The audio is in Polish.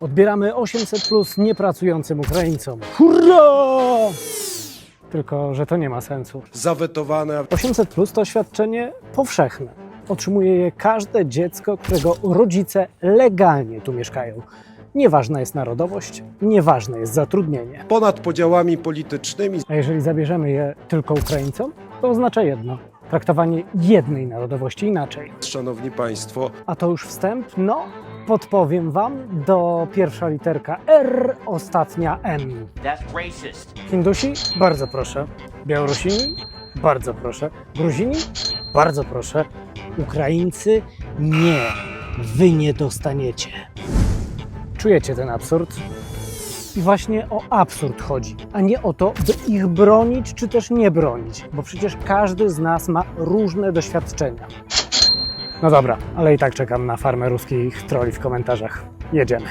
Odbieramy 800 plus niepracującym Ukraińcom. Hurra! Tylko, że to nie ma sensu. zawetowane. 800 plus to świadczenie powszechne. Otrzymuje je każde dziecko, którego rodzice legalnie tu mieszkają. Nieważna jest narodowość, nieważne jest zatrudnienie. Ponad podziałami politycznymi A jeżeli zabierzemy je tylko Ukraińcom, to oznacza jedno: traktowanie jednej narodowości inaczej. Szanowni Państwo, A to już wstęp? No, podpowiem Wam do pierwsza literka R, ostatnia M. That's racist. Hindusi? Bardzo proszę. Białorusini? Bardzo proszę. Gruzini? Bardzo proszę. Ukraińcy? Nie. Wy nie dostaniecie. Czujecie ten absurd? I właśnie o absurd chodzi, a nie o to, by ich bronić czy też nie bronić, bo przecież każdy z nas ma różne doświadczenia. No dobra, ale i tak czekam na farmę ruskich troli w komentarzach. Jedziemy.